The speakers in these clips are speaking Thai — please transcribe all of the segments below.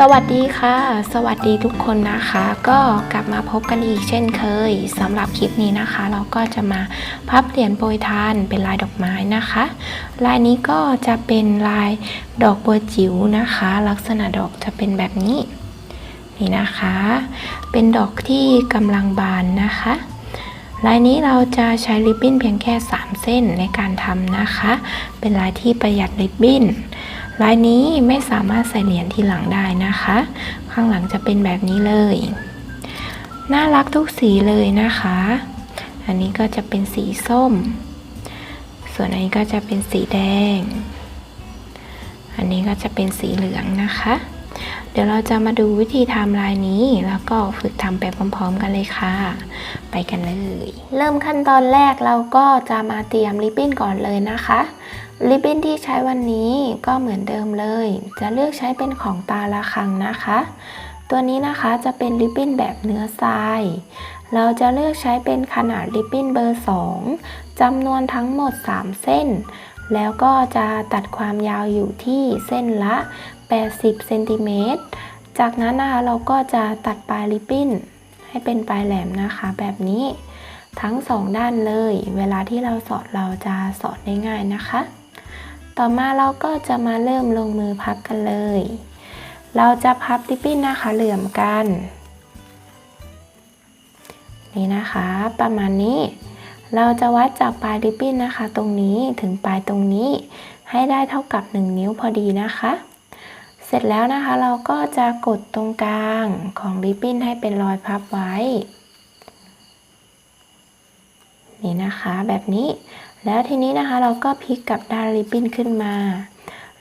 สวัสดีค่ะ สวัสดีทุกคนนะคะ ก็กลับมาพบกันอีกเช่นเคยสำหรับคลิปนี้นะคะ เราก็จะมาพับเหรียญโปรยทานเป็นลายดอกไม้นะคะ ลายนี้ก็จะเป็นลายดอกบัวจิ๋วนะคะ ลักษณะดอกจะเป็นแบบนี้นี่นะคะ เป็นดอกที่กำลังบานนะคะ ลายนี้เราจะใช้ริบบิ้นเพียงแค่ 3 เส้นในการทำนะคะ เป็นลายที่ประหยัดริบบิ้น ลายนี้ไม่สามารถใส่เหรียญทีหลังได้นะคะ ข้างหลังจะเป็นแบบนี้เลย น่ารักทุกสีเลยนะคะ อันนี้ก็จะเป็นสีส้ม ส่วนอันนี้ก็จะเป็นสีแดง อันนี้ก็จะเป็นสีเหลืองนะคะ เดี๋ยวเราจะมาดูวิธีทำลายนี้ แล้วก็ฝึกทำไปพร้อม ๆ กันเลยค่ะ ไปกันเลย เริ่มขั้นตอนแรกเราก็จะมาเตรียมริบบิ้นก่อนเลยนะคะริบบิ้นที่ใช้วันนี้ก็เหมือนเดิมเลย จะเลือกใช้เป็นของตาละคังนะคะ ตัวนี้นะคะจะเป็นริบบิ้นแบบเนื้อทราย เราจะเลือกใช้เป็นขนาดริบบิ้นเบอร์ 2จำนวนทั้งหมด 3 เส้น แล้วก็จะตัดความยาวอยู่ที่เส้นละ 80เซนติเมตร จากนั้นนะคะเราก็จะตัดปลายริบบิ้นให้เป็นปลายแหลมนะคะ แบบนี้ทั้งสองด้านเลย เวลาที่เราสอดเราจะสอดได้ง่ายนะคะ ต่อมาเราก็จะมาเริ่มลงมือพับกันเลย เราจะพับริบบิ้นนะคะเหลื่อมกัน นี่นะคะ ประมาณนี้ เราจะวัดจากปลายริบบิ้นนะคะ ตรงนี้ถึงปลายตรงนี้ ให้ได้เท่ากับ 1 นิ้วพอดีนะคะ เสร็จแล้วนะคะเราก็จะกดตรงกลางของริบบิ้นให้เป็นรอยพับไว้ นี่นะคะแบบนี้ แล้วทีนี้นะคะเราก็พลิกกลับด้านริบบิ้นขึ้นมา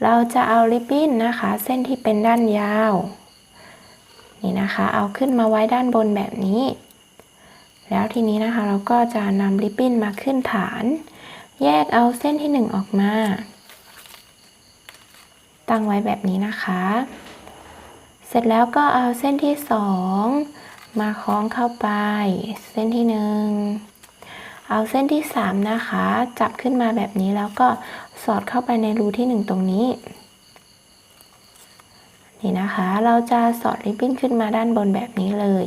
เราจะเอาริบบิ้นนะคะ เส้นที่เป็นด้านยาว นี่นะคะ เอาขึ้นมาไว้ด้านบนแบบนี้ แล้วทีนี้นะคะเราก็จะนำริบบิ้นมาขึ้นฐาน แยกเอาเส้นที่ 1 ออกมา ตั้งไว้แบบนี้นะคะ เสร็จแล้วก็เอาเส้นที่ 2 มาคล้องเข้าไป เส้นที่ 1 เอาเส้นที่ 3 นะคะ จับขึ้นมาแบบนี้แล้วก็สอดเข้าไปในรูที่ 1 ตรงนี้นี่นะคะ เราจะสอดริบบิ้นขึ้นมาด้านบนแบบนี้เลย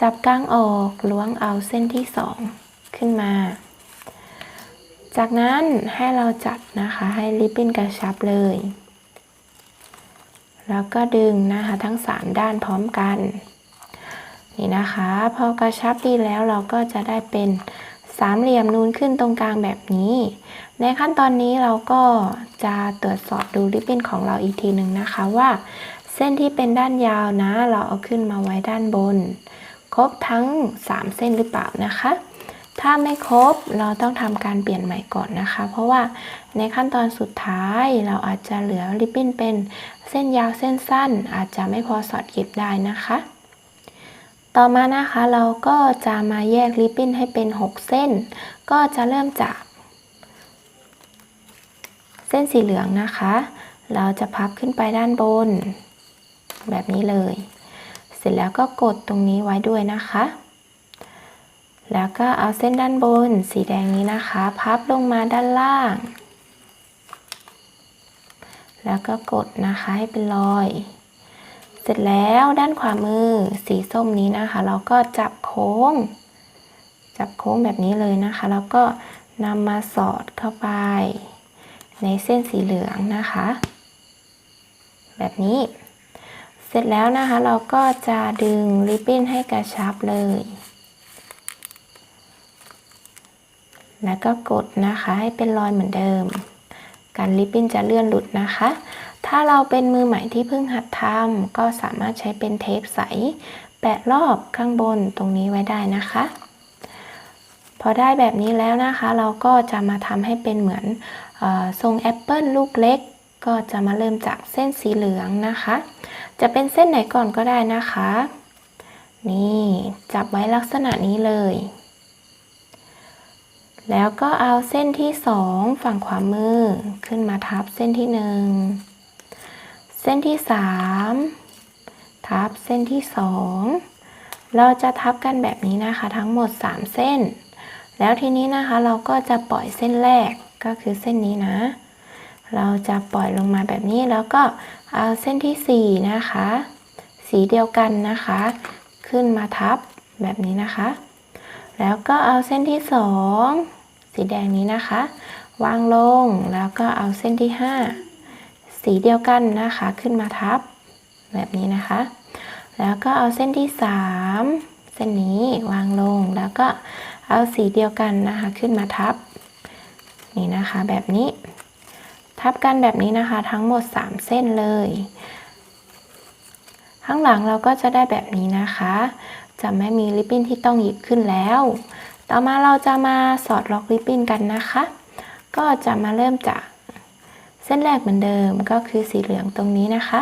จับกางออกล้วงเอาเส้นที่2ขึ้นมา จากนั้นให้เราจับนะคะให้ริบบิ้นกระชับเลย แล้วก็ดึงนะคะทั้ง 3 ด้านพร้อมกัน นี่นะคะ พอกระชับดีแล้วเราก็จะได้เป็นสามเหลี่ยมนูนขึ้นตรงกลางแบบนี้ ในขั้นตอนนี้เราก็จะตรวจสอบดูริบบิ้นของเราอีกทีหนึ่งนะคะว่า เส้นที่เป็นด้านยาวนะ เราเอาขึ้นมาไว้ด้านบน ครบทั้ง 3 เส้นหรือเปล่านะคะ ถ้าไม่ครบเราต้องทำการเปลี่ยนใหม่ก่อนนะคะ เพราะว่าในขั้นตอนสุดท้ายเราอาจจะเหลือริบบิ้นเป็นเส้นยาวเส้นสั้น อาจจะไม่พอสอดเก็บได้นะคะ ต่อมานะคะเราก็จะมาแยกริบบิ้นให้เป็น 6 เส้น ก็จะเริ่มจาก เส้นสีเหลืองนะคะ เราจะพับขึ้นไปด้านบน แบบนี้เลย ร็จแล้วก็กดตรงนี้ไว้ด้วยนะคะ แล้วก็เอาเส้นด้านบนสีแดงนี้นะคะ พับลงมาด้านล่าง แล้วก็กดนะคะให้เป็นรอย เสร็จแล้วด้านขวามือสีส้มนี้นะคะ เราก็จับโค้ง จับโค้งแบบนี้เลยนะคะ แล้วก็นำมาสอดเข้าไป ในเส้นสีเหลืองนะคะ แบบนี้ สร็จแล้วนะคะเราก็จะดึงริบบิ้นให้กระชับเลย แล้วก็กดนะคะให้เป็นรอยเหมือนเดิม การริบบิ้นจะเลื่อนหลุดนะคะ ถ้าเราเป็นมือใหม่ที่เพิ่งหัดทำก็สามารถใช้เป็นเทปใส แปะรอบข้างบนตรงนี้ไว้ได้นะคะ พอได้แบบนี้แล้วนะคะ เราก็จะมาทำให้เป็นเหมือนออทรงแอปเปิลลูกเล็ก ก็จะมาเริ่มจากเส้นสีเหลืองนะคะ จะเป็นเส้นไหนก่อนก็ได้นะคะ นี่จับไว้ลักษณะนี้เลย แล้วก็เอาเส้นที่สองฝั่งขวามือขึ้นมาทับเส้นที่หนึ่งเส้นที่สามทับเส้นที่สองเราจะทับกันแบบนี้นะคะ ทั้งหมด 3 เส้น แล้วทีนี้นะคะเราก็จะปล่อยเส้นแรกก็คือเส้นนี้นะ เราจะปล่อยลงมาแบบนี้แล้วก็ เอาเส้นที่สี่นะคะ สีเดียวกันนะคะ ขึ้นมาทับแบบนี้นะคะ แล้วก็เอาเส้นที่สองสีแดงนี้นะคะ วางลงแล้วก็เอาเส้นที่ห้าสีเดียวกันนะคะ ขึ้นมาทับ แบบนี้นะคะ แล้วก็เอาเส้นที่สามเส้นนี้วางลงแล้วก็เอาสีเดียวกันนะคะ ขึ้นมาทับ นี่นะคะแบบนี้ ทับกันแบบนี้นะคะ ทั้งหมด 3 เส้นเลย ข้างหลังเราก็จะได้แบบนี้นะคะ จะไม่มีริบบิ้นที่ต้องหยิบขึ้นแล้ว ต่อมาเราจะมาสอดล็อกริบบิ้นกันนะคะ ก็จะมาเริ่มจากเส้นแรกเหมือนเดิมก็คือสีเหลืองตรงนี้นะคะ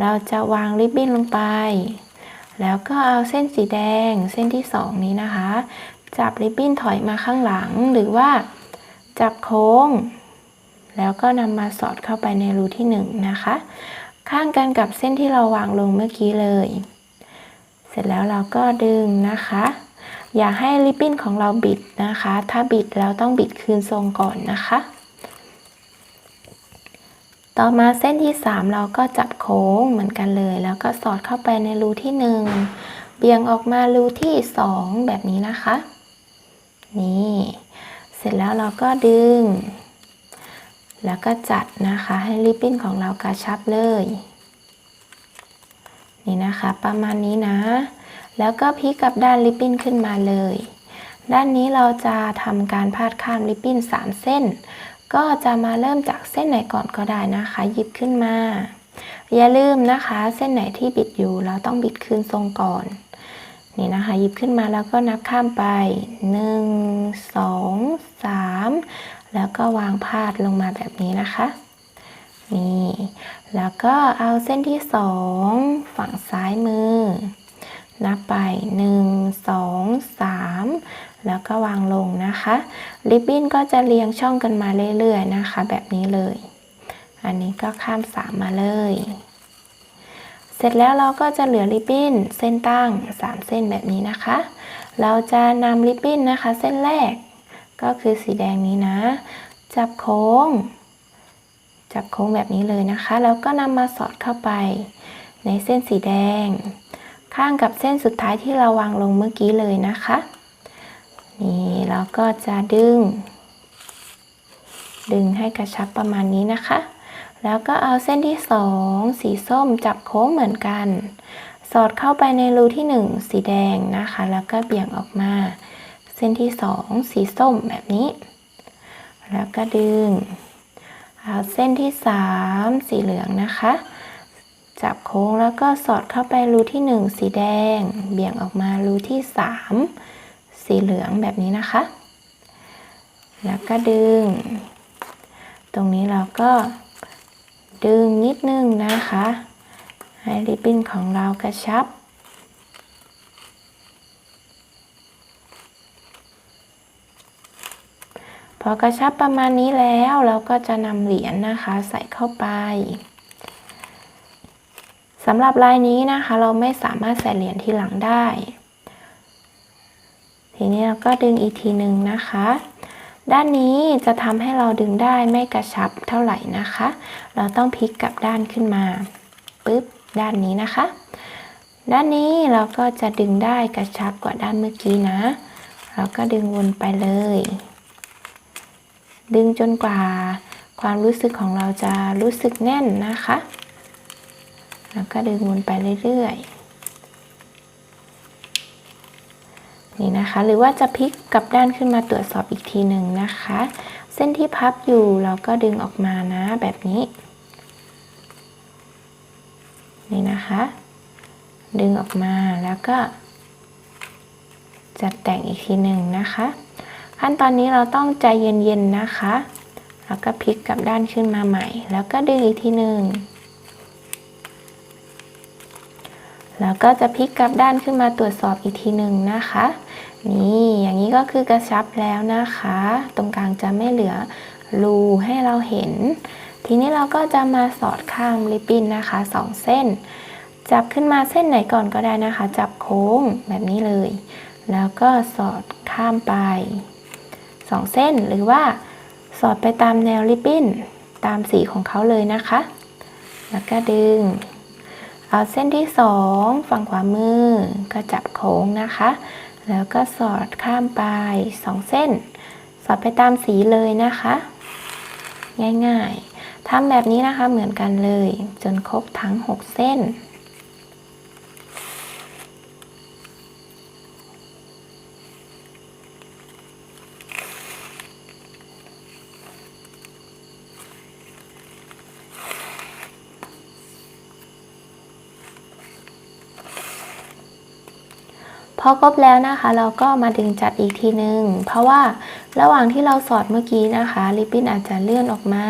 เราจะวางริบบิ้นลงไป แล้วก็เอาเส้นสีแดงเส้นที่สองนี้นะคะ จับริบบิ้นถอยมาข้างหลังหรือว่าจับโค้ง แล้วก็นำมาสอดเข้าไปในรูที่หนึ่งนะคะ ข้างกันกับเส้นที่เราวางลงเมื่อกี้เลย เสร็จแล้วเราก็ดึงนะคะ อย่าให้ริบบิ้นของเราบิดนะคะ ถ้าบิดเราต้องบิดคืนทรงก่อนนะคะ ต่อมาเส้นที่ 3 เราก็จับโค้งเหมือนกันเลย แล้วก็สอดเข้าไปในรูที่ 1 เบี่ยงออกมารูที่ 2 แบบนี้นะคะ นี่ เสร็จแล้วเราก็ดึง แล้วก็จัดนะคะให้ริบบิ้นของเรากระชับเลย นี่นะคะ ประมาณนี้นะ แล้วก็พลิกกลับด้านริบบิ้นขึ้นมาเลย ด้านนี้เราจะทำการพาดข้ามริบบิ้น3 เส้น ก็จะมาเริ่มจากเส้นไหนก่อนก็ได้นะคะ หยิบขึ้นมา อย่าลืมนะคะ เส้นไหนที่บิดอยู่เราต้องบิดคืนทรงก่อนนี่นะคะหยิบขึ้นมาแล้วก็นับข้ามไป 1 2 3 แล้วก็วางพาดลงมาแบบนี้นะคะ นี่ แล้วก็เอาเส้นที่สองฝั่งซ้ายมือ นับไป 1 2 3 แล้วก็วางลงนะคะ ริบบิ้นก็จะเรียงช่องกันมาเรื่อยๆนะคะ แบบนี้เลย อันนี้ก็ข้ามสามมาเลย เสร็จแล้วเราก็จะเหลือริบบิ้นเส้นตั้ง 3 เส้นแบบนี้นะคะ เราจะนำริบบิ้นนะคะ เส้นแรก ก็คือสีแดงนี้นะ จับโค้ง จับโค้งแบบนี้เลยนะคะ แล้วก็นำมาสอดเข้าไป ในเส้นสีแดง ข้างกับเส้นสุดท้ายที่เราวางลงเมื่อกี้เลยนะคะ นี่เราก็จะดึง ดึงให้กระชับประมาณนี้นะคะ แล้วก็เอาเส้นที่สองสีส้มจับโค้งเหมือนกัน สอดเข้าไปในรูที่หนึ่งสีแดงนะคะ แล้วก็เบี่ยงออกมา ส้นที่สองสีส้มแบบนี้ แล้วก็ดึงเอาเส้นที่สามสีเหลืองนะคะ จับโค้งแล้วก็สอดเข้าไปรูที่หนึ่งสีแดง เบี่ยงออกมารูที่สามสีเหลืองแบบนี้นะคะ แล้วก็ดึง ตรงนี้เราก็ดึงนิดนึงนะคะ ให้ริบบิ้นของเรากระชับ พอกระชับประมาณนี้แล้วเราก็จะนำเหรียญนะคะใส่เข้าไปสำหรับลายนี้นะคะ เราไม่สามารถใส่เหรียญที่หลังได้ ทีนี้เราก็ดึงอีกทีหนึ่งนะคะ ด้านนี้จะทำให้เราดึงได้ไม่กระชับเท่าไหร่นะคะ เราต้องพลิกกลับด้านขึ้นมาปึ๊บด้านนี้นะคะ ด้านนี้เราก็จะดึงได้กระชับกว่าด้านเมื่อกี้นะ เราก็ดึงวนไปเลย ดึงจนกว่าความรู้สึกของเราจะรู้สึกแน่นนะคะ แล้วก็ดึงวนไปเรื่อยๆ นี่นะคะ หรือว่าจะพลิกกลับด้านขึ้นมาตรวจสอบอีกทีหนึ่งนะคะ เส้นที่พับอยู่เราก็ดึงออกมานะแบบนี้ นี่นะคะ ดึงออกมาแล้วก็จัดแต่งอีกทีหนึ่งนะคะ ขั้นตอนนี้เราต้องใจเย็นๆนะคะ แล้วก็พลิกกลับด้านขึ้นมาใหม่ แล้วก็ดึงอีกทีหนึ่งแล้วก็จะพลิกกลับด้านขึ้นมาตรวจสอบอีกทีหนึ่งนะคะ นี่อย่างนี้ก็คือกระชับแล้วนะคะ ตรงกลางจะไม่เหลือรูให้เราเห็น ทีนี้เราก็จะมาสอดข้างริบบิ้นนะคะสองเส้น จับขึ้นมาเส้นไหนก่อนก็ได้นะคะ จับโค้งแบบนี้เลย แล้วก็สอดข้ามไป สองเส้น หรือว่าสอดไปตามแนวริบบิ้นตามสีของเขาเลยนะคะ แล้วก็ดึง เอาเส้นที่สองฝั่งขวามือก็จับโค้งนะคะ แล้วก็สอดข้ามไปสองเส้น สอดไปตามสีเลยนะคะ ง่ายๆทำแบบนี้นะคะเหมือนกันเลย จนครบทั้ง 6 เส้น อครบแล้วนะคะ เราก็มาดึงจัดอีกทีนึง เพราะว่าระหว่างที่เราสอดเมื่อกี้นะคะริบบิ้นอาจจะเลื่อนออกมา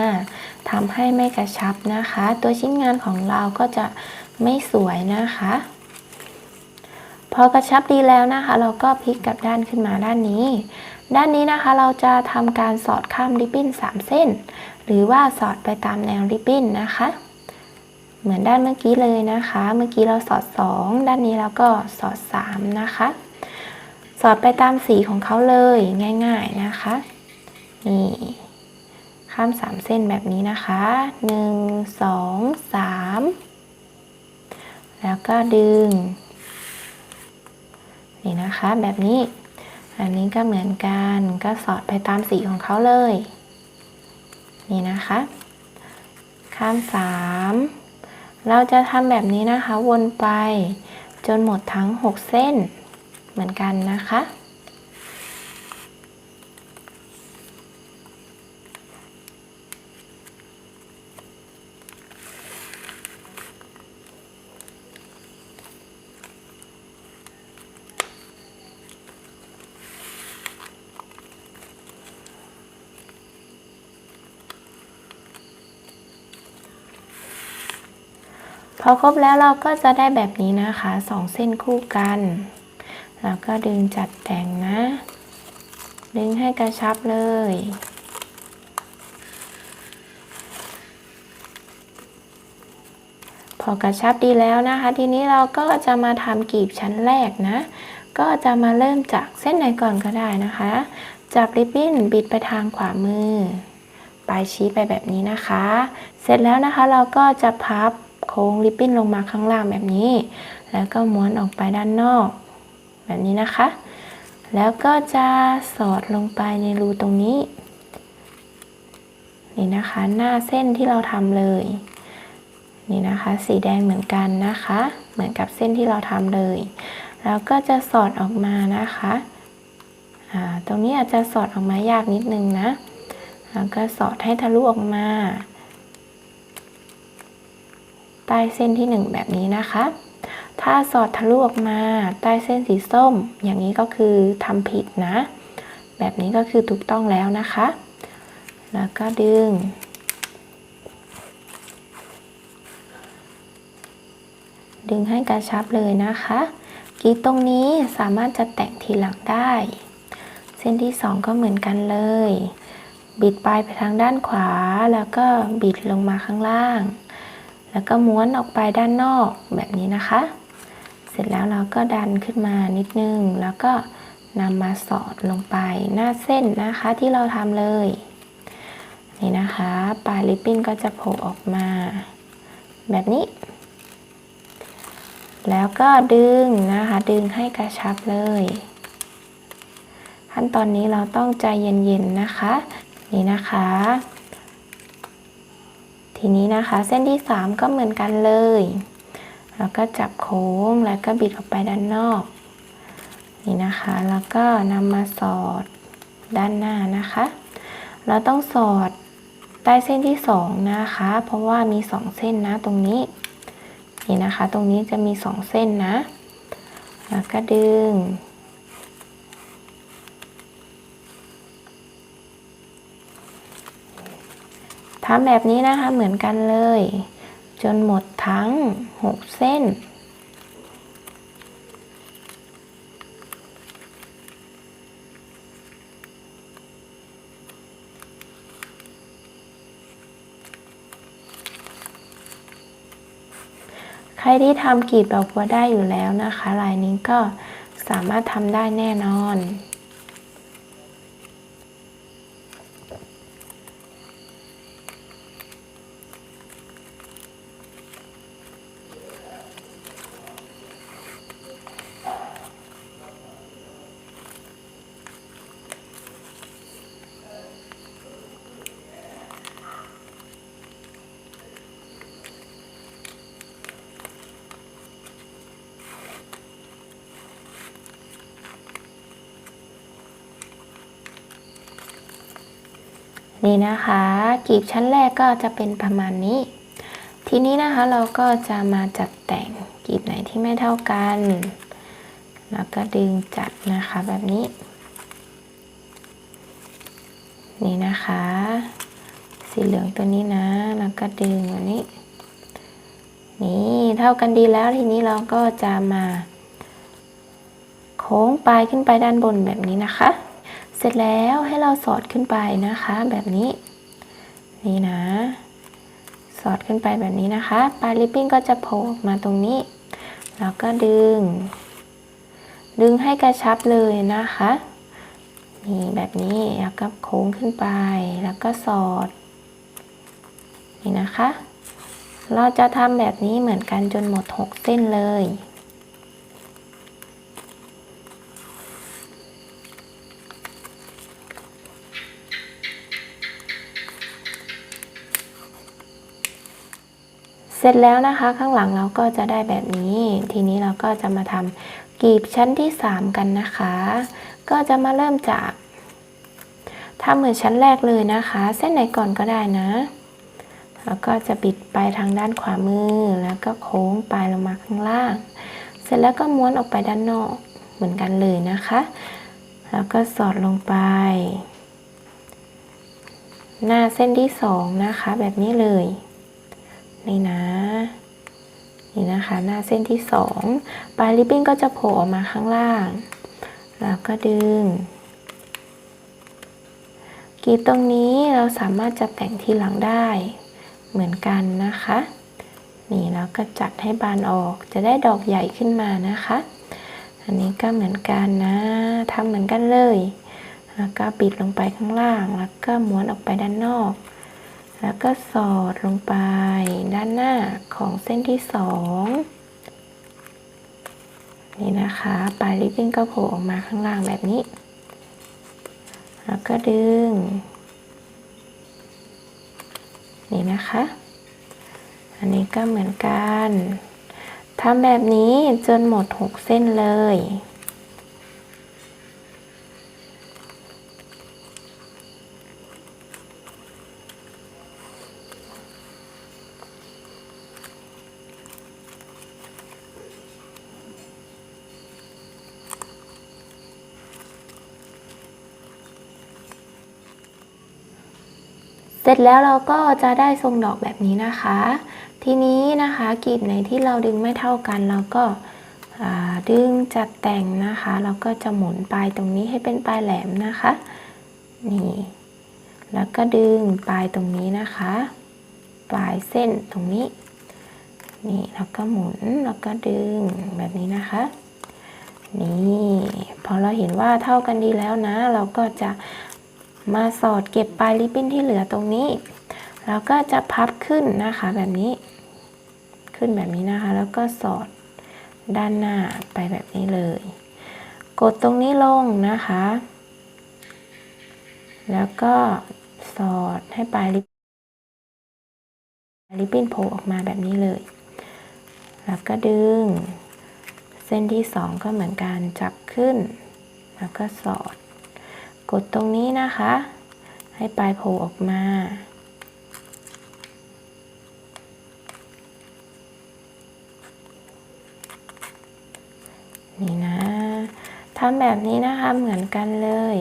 ทำให้ไม่กระชับนะคะ ตัวชิ้นงานของเราก็จะไม่สวยนะคะ พอกระชับดีแล้วนะคะ เราก็พลิกกลับด้านขึ้นมาด้านนี้ ด้านนี้นะคะเราจะทำการสอดข้ามริบบิ้น 3 เส้น หรือว่าสอดไปตามแนวริบบิ้นนะคะ เหมือนด้านเมื่อกี้เลยนะคะ เมื่อกี้เราสอด 2 ด้านนี้เราก็สอด 3 นะคะ สอดไปตามสีของเขาเลยง่ายๆนะคะ นี่ข้าม 3 เส้นแบบนี้นะคะ 1 2 3 แล้วก็ดึง นี่นะคะแบบนี้ อันนี้ก็เหมือนกันก็สอดไปตามสีของเขาเลย นี่นะคะ ข้าม 3 เราจะทำแบบนี้นะคะวนไปจนหมดทั้ง 6 เส้นเหมือนกันนะคะ อครบแล้วเราก็จะได้แบบนี้นะคะสองเส้นคู่กัน แล้วก็ดึงจัดแต่งนะ ดึงให้กระชับเลย พอกระชับดีแล้วนะคะ ทีนี้เราก็จะมาทำกีบชั้นแรกนะ ก็จะมาเริ่มจากเส้นไหนก่อนก็ได้นะคะ จับริบบิ้นบิดไปทางขวามือ ปลายชี้ไปแบบนี้นะคะ เสร็จแล้วนะคะเราก็จะพับ โค้งริบบิ้นลงมาข้างล่างแบบนี้ แล้วก็ม้วนออกไปด้านนอก แบบนี้นะคะ แล้วก็จะสอดลงไปในรูตรงนี้ นี่นะคะ หน้าเส้นที่เราทำเลย นี่นะคะ สีแดงเหมือนกันนะคะ เหมือนกับเส้นที่เราทำเลย แล้วก็จะสอดออกมานะคะตรงนี้อาจจะสอดออกมายากนิดนึงนะ แล้วก็สอดให้ทะลุออกมา ใต้เส้นที่ 1 แบบนี้นะคะ ถ้าสอดทะลุออกมาใต้เส้นสีส้ม อย่างนี้ก็คือทำผิดนะ แบบนี้ก็คือถูกต้องแล้วนะคะ แล้วก็ดึง ดึงให้กระชับเลยนะคะกีตรงนี้สามารถจะแต่งทีหลังได้ เส้นที่ 2 ก็เหมือนกันเลย บิดปลายไปทางด้านขวา แล้วก็บิดลงมาข้างล่าง แล้วก็ม้วนออกไปด้านนอกแบบนี้นะคะ เสร็จแล้วเราก็ดันขึ้นมานิดนึง แล้วก็นำมาสอดลงไปหน้าเส้นนะคะที่เราทำเลย นี่นะคะ ปลายริบบิ้นก็จะโผล่ออกมา แบบนี้ แล้วก็ดึงนะคะ ดึงให้กระชับเลย ขั้นตอนนี้เราต้องใจเย็นๆนะคะ นี่นะคะ ทีนี้นะคะเส้นที่ 3 ก็เหมือนกันเลยแล้วก็จับโค้งแล้วก็บิดออกไปด้านนอก นี่นะคะ แล้วก็นำมาสอดด้านหน้านะคะ เราต้องสอดใต้เส้นที่ 2 นะคะ เพราะว่ามี 2 เส้นนะตรงนี้ นี่นะคะ ตรงนี้จะมี 2 เส้นนะ แล้วก็ดึง ทำแบบนี้นะคะเหมือนกันเลย จนหมดทั้ง 6 เส้น ใครที่ทำกีบดอกบัวได้อยู่แล้วนะคะ ลายนี้ก็สามารถทำได้แน่นอน นี่นะคะกลีบชั้นแรกก็จะเป็นประมาณนี้ ทีนี้นะคะเราก็จะมาจัดแต่งกลีบไหนที่ไม่เท่ากัน แล้วก็ดึงจัดนะคะแบบนี้ นี่นะคะ สีเหลืองตัวนี้นะ แล้วก็ดึงแบบนี้ นี่เท่ากันดีแล้วทีนี้เราก็จะมา โค้งปลายขึ้นไปด้านบนแบบนี้นะคะ เสร็จแล้วให้เราสอดขึ้นไปนะคะ แบบนี้ นี่นะ สอดขึ้นไปแบบนี้นะคะ ปลายริบบิ้นก็จะโผล่มาตรงนี้ แล้วก็ดึง ดึงให้กระชับเลยนะคะนี่แบบนี้แล้วก็โค้งขึ้นไป แล้วก็สอด นี่นะคะ เราจะทำแบบนี้เหมือนกันจนหมด 6 เส้นเลย เสร็จแล้วนะคะข้างหลังเราก็จะได้แบบนี้ ทีนี้เราก็จะมาทำกลีบชั้นที่ 3 กันนะคะ ก็จะมาเริ่มจากทำเหมือนชั้นแรกเลยนะคะ เส้นไหนก่อนก็ได้นะ แล้วก็จะบิดไปทางด้านขวามือแล้วก็โค้งปลายลงมาข้างล่าง เสร็จแล้วก็ม้วนออกไปด้านนอกเหมือนกันเลยนะคะ แล้วก็สอดลงไป หน้าเส้นที่สองนะคะ แบบนี้เลย นี่นะ นี่นะคะ หน้าเส้นที่สองปลายริบบิ้นก็จะโผล่ออกมาข้างล่าง แล้วก็ดึงกีตรงนี้เราสามารถจะแต่งทีหลังได้ เหมือนกันนะคะ นี่แล้วก็จัดให้บานออกจะได้ดอกใหญ่ขึ้นมานะคะ อันนี้ก็เหมือนกันนะทำเหมือนกันเลย แล้วก็ปิดลงไปข้างล่าง แล้วก็ม้วนออกไปด้านนอก แล้วก็สอดลงไปด้านหน้าของเส้นที่สองนี่นะคะ ปลายริบบิ้นก็โผล่ออกมาข้างล่างแบบนี้ แล้วก็ดึง นี่นะคะ อันนี้ก็เหมือนกันทำแบบนี้จนหมด 6 เส้นเลย เสร็จแล้วเราก็จะได้ทรงดอกแบบนี้นะคะ ทีนี้นะคะกลีบไหนที่เราดึงไม่เท่ากัน เราก็ดึงจัดแต่งนะคะ เราก็จะหมุนปลายตรงนี้ให้เป็นปลายแหลมนะคะนี่แล้วก็ดึงปลายตรงนี้นะคะ ปลายเส้นตรงนี้นี่แล้วก็หมุนแล้วก็ดึงแบบนี้นะคะนี่พอเราเห็นว่าเท่ากันดีแล้วนะ เราก็จะ มาสอดเก็บปลายริบบิ้นที่เหลือตรงนี้ แล้วก็จะพับขึ้นนะคะแบบนี้ ขึ้นแบบนี้นะคะ แล้วก็สอดด้านหน้าไปแบบนี้เลย กดตรงนี้ลงนะคะ แล้วก็สอดให้ปลายริบริบบิ้นโผล่ออกมาแบบนี้เลย แล้วก็ดึง เส้นที่สองก็เหมือนกันจับขึ้น แล้วก็สอด กดตรงนี้นะคะ ให้ปลายโผล่ออกมา นี่นะทำแบบนี้นะคะเหมือนกันเลย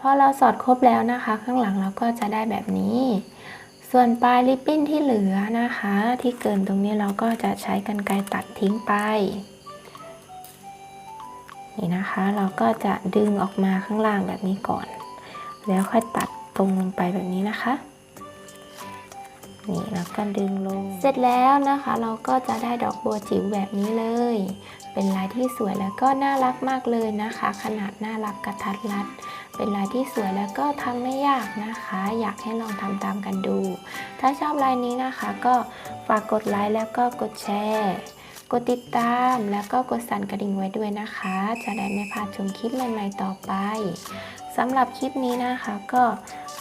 พอเราสอดครบแล้วนะคะ ข้างหลังเราก็จะได้แบบนี้ ส่วนปลายริบบิ้นที่เหลือนะคะ ที่เกินตรงนี้เราก็จะใช้กรรไกรตัดทิ้งไป นี่นะคะ เราก็จะดึงออกมาข้างล่างแบบนี้ก่อน แล้วค่อยตัดตรงลงไปแบบนี้นะคะนี่แล้วก็ดึงลง เสร็จแล้วนะคะ เราก็จะได้ดอกบัวจิ๋วแบบนี้เลย เป็นลายที่สวยแล้วก็น่ารักมากเลยนะคะ ขนาดน่ารักกระทัดรัด เป็นลายที่สวยแล้วก็ทำไม่ยากนะคะ อยากให้ลองทำตามกันดู ถ้าชอบลายนี้นะคะ ก็ฝากกดไลค์แล้วก็กดแชร์กดติดตามแล้วก็กดสั่นกระดิ่งไว้ด้วยนะคะ จะได้ไม่พลาดชมคลิปใหม่ๆต่อไปสำหรับคลิปนี้นะคะ ก็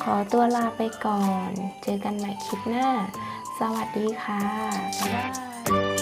ขอตัวลาไปก่อน เจอกันใหม่คลิปหน้า สวัสดีค่ะบ๊ายบาย